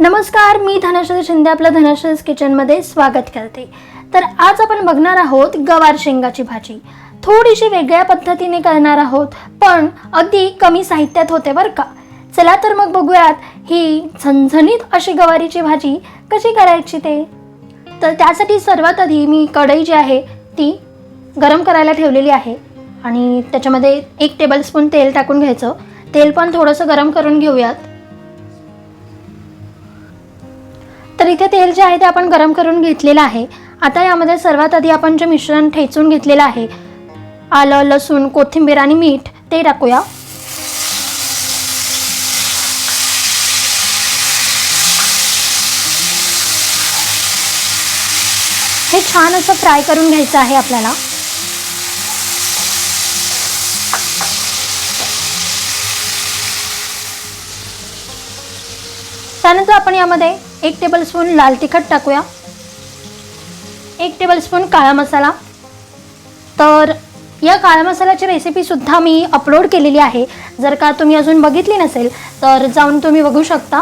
नमस्कार मी धनश्री शिंदे आपलं धनश्रीज किचनमध्ये स्वागत करते. तर आज आपण बघणार आहोत गवार शेंगाची भाजी. थोडीशी वेगळ्या पद्धतीने करणार आहोत पण अगदी कमी साहित्यात होते बरं का. चला तर मग बघूयात ही झणझणीत अशी गवारीची भाजी कशी करायची ते. तर त्यासाठी सर्वात आधी मी कढई जी आहे ती गरम करायला ठेवलेली आहे. आणि त्याच्यामध्ये एक टेबलस्पून तेल टाकून घ्यायचं. तेल पण थोडंसं गरम करून घेऊयात. इथे तेल जे आहे ते आपण गरम करून घेतलेलं आहे. आता यामध्ये सर्वात आधी आपण जे मिश्रण ठेचून घेतलेलं आहे आलं लसूण कोथिंबीर आणि मीठ ते टाकूया. हे छान असं फ्राय करून घ्यायचं आहे आपल्याला. त्यानंतर आपण यामध्ये एक टेबलस्पून लाल तिखट टाकूया. एक टेबलस्पून काळा मसाला. तर या काळा मसाल्याची रेसिपीसुद्धा मी अपलोड केलेली आहे. जर का तुम्ही अजून बघितली नसेल तर जाऊन तुम्ही बघू शकता.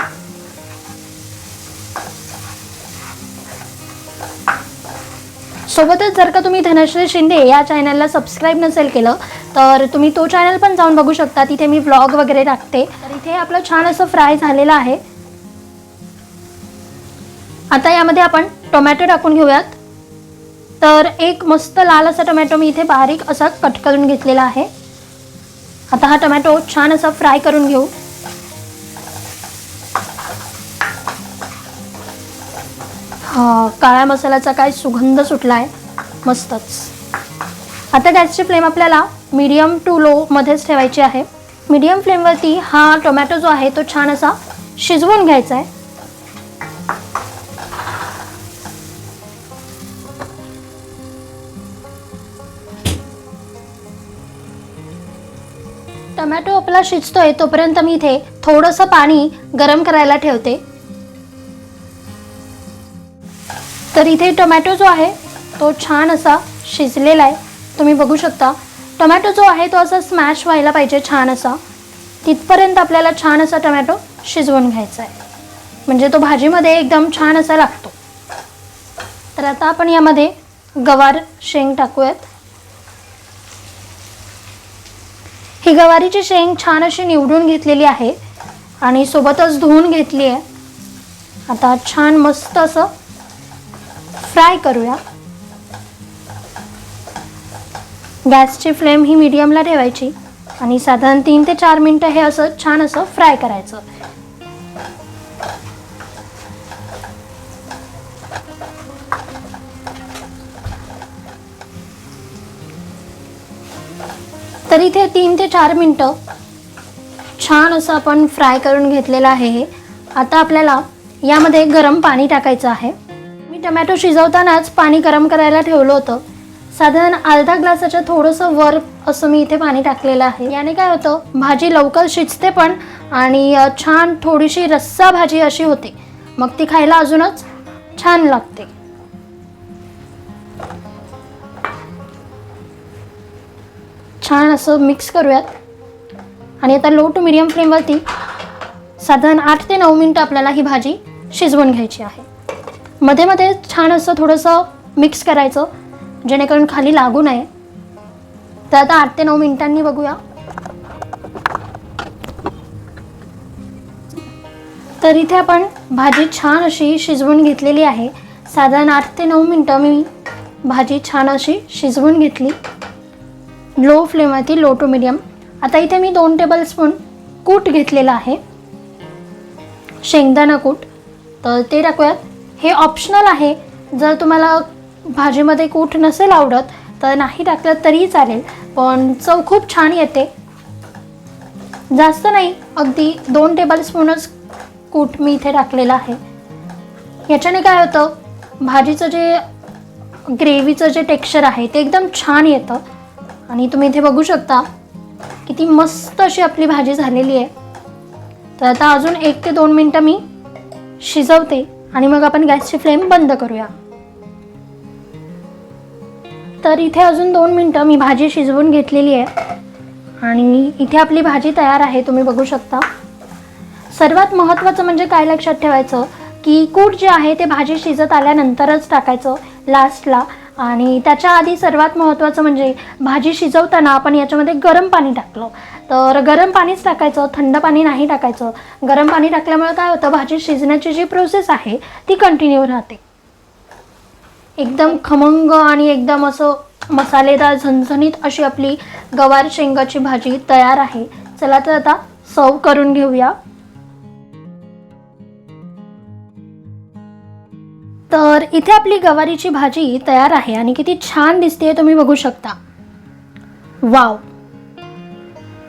सोबतच जर का तुम्ही धनश्री शिंदे या चॅनलला सबस्क्राईब नसेल केलं तर तुम्ही तो चॅनल पण जाऊन बघू शकता. तिथे मी व्लॉग वगैरे टाकते. तर इथे आपलं छान असं फ्राय झालेलं आहे. आता यामध्ये आपण टोमॅटो टाकून घेऊयात. तर एक मस्त लाल असा टोमॅटो मी इथे बारीक असा कट करून घेतलेला आहे. आता हा टोमॅटो छान असा फ्राय करून घेऊ. हा काळ्या मसाल्याचा काय सुगंध सुटला आहे मस्तच. आता गॅसची फ्लेम आपल्याला मीडियम टू लोमध्येच ठेवायची आहे. मीडियम फ्लेमवरती हा टोमॅटो जो आहे तो छान असा शिजवून घ्यायचा आहे टोमॅटो आपला शिजतोय तोपर्यंत मी इथे थोडंसं पाणी गरम करायला ठेवते. तर इथे टोमॅटो जो आहे तो छान असा शिजलेला आहे. तुम्ही बघू शकता टोमॅटो जो आहे तो असा स्मॅश व्हायला पाहिजे छान असा. तिथपर्यंत आपल्याला छान असा टोमॅटो शिजवून घ्यायचा आहे. म्हणजे तो भाजीमध्ये एकदम छान असा लागतो. तर आता आपण यामध्ये गवार शेंग टाकूयात. ही गवारीची शेंग छान अशी निवडून घेतलेली आहे आणि सोबतच धुवून घेतली आहे. आता छान मस्त असं फ्राय करूया. गॅसची फ्लेम ही मीडियमला ठेवायची आणि साधारण तीन ते चार मिनटं हे असं छान असं फ्राय करायचं. तर इथे तीन ते चार मिनटं छान असं आपण फ्राय करून घेतलेलं आहे हे. आता आपल्याला यामध्ये गरम पाणी टाकायचं आहे. मी टमॅटो शिजवतानाच पाणी गरम करायला ठेवलं होतं. साधारण अर्धा ग्लासाच्या थोडंसं वर असं मी इथे पाणी टाकलेलं आहे. याने काय होतं भाजी लवकर शिजते पण आणि छान थोडीशी रस्सा भाजी अशी होते. मग ती खायला अजूनच छान लागते. छान असं मिक्स करूयात. आणि आता लो टू मिडियम फ्लेमवरती साधारण आठ ते नऊ मिनटं आपल्याला ही भाजी शिजवून घ्यायची आहे. मध्ये मध्ये छान असं थोडंसं मिक्स करायचं जेणेकरून खाली लागू नये. तर आता आठ ते नऊ मिनिटांनी बघूया. तर इथे आपण भाजी छान अशी शिजवून घेतलेली आहे. साधारण आठ ते नऊ मिनटं मी भाजी छान अशी शिजवून घेतली. लो फ्लेमवरती लो टू मिडियम आता इथे मी दोन टेबलस्पून कूट घेतलेला आहे. शेंगदाणा कूट. तर ते टाकूयात. हे ऑप्शनल आहे. जर तुम्हाला भाजीमध्ये कूट नसेल आवडत तर नाही टाकलं तरीही चालेल. पण चव खूप छान येते. जास्त नाही अगदी दोन टेबलस्पूनच कूट मी इथे टाकलेलं आहे. याच्याने काय होतं? भाजीचं जे ग्रेव्हीचं जे टेक्स्चर आहे ते एकदम छान येतं. आणि तुम्ही इथे बघू शकता किती मस्त अशी आपली भाजी झालेली आहे. तर आता अजून एक ते दोन मिनटं मी शिजवते आणि मग आपण गॅसची फ्लेम बंद करूया. तर इथे अजून दोन मिनटं मी भाजी शिजवून घेतलेली आहे. आणि इथे आपली भाजी तयार आहे तुम्ही बघू शकता. सर्वात महत्त्वाचं म्हणजे काय लक्षात ठेवायचं की कूट जे आहे ते भाजी शिजत आल्यानंतरच टाकायचं. लास्टला आणि त्याच्या आधी सर्वात महत्त्वाचं म्हणजे भाजी शिजवताना आपण याच्यामध्ये गरम पाणी टाकलं. तर गरम पाणीच टाकायचं थंड पाणी नाही टाकायचं. गरम पाणी टाकल्यामुळे काय होतं भाजी शिजण्याची जी प्रोसेस आहे ती कंटिन्यू राहते. एकदम खमंग आणि एकदम असं मसालेदार झणझणीत अशी आपली गवार शेंगाची भाजी तयार आहे. चला तर आता सर्व करून घेऊया. तर इथे आपली गवारीची भाजी तयार आहे आणि किती छान दिसते तुम्ही बघू शकता. वाव.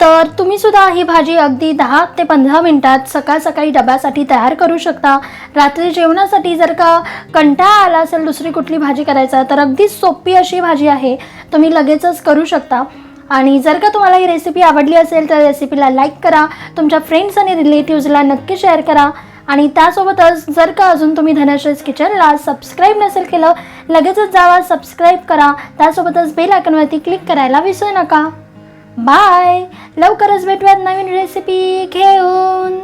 तर तुम्ही सुद्धा ही भाजी अगदी दहा ते पंधरा मिनिटात सकाळ सकाळी डब्यासाठी तयार करू शकता. रात्री जेवणासाठी जर का कंटाळा आला असेल दुसरी कुठली भाजी करायचा तर अगदी सोपी अशी भाजी आहे. तुम्ही लगेचच करू शकता. आणि जर का तुम्हाला ही रेसिपी आवडली असेल तर रेसिपीला लाईक करा. तुमच्या फ्रेंड्स आणि रिलेटिव्जला नक्की शेअर करा. आणि त्यासोबतच जर का अजून तुम्ही धनश्रीज किचनला सबस्क्राईब नसेल केलं लगेचच जावा सबस्क्राईब करा. त्यासोबतच बेल आयकॉनवरती क्लिक करायला विसरू नका. बाय लवकरच भेटूयात नवीन रेसिपी घेऊन.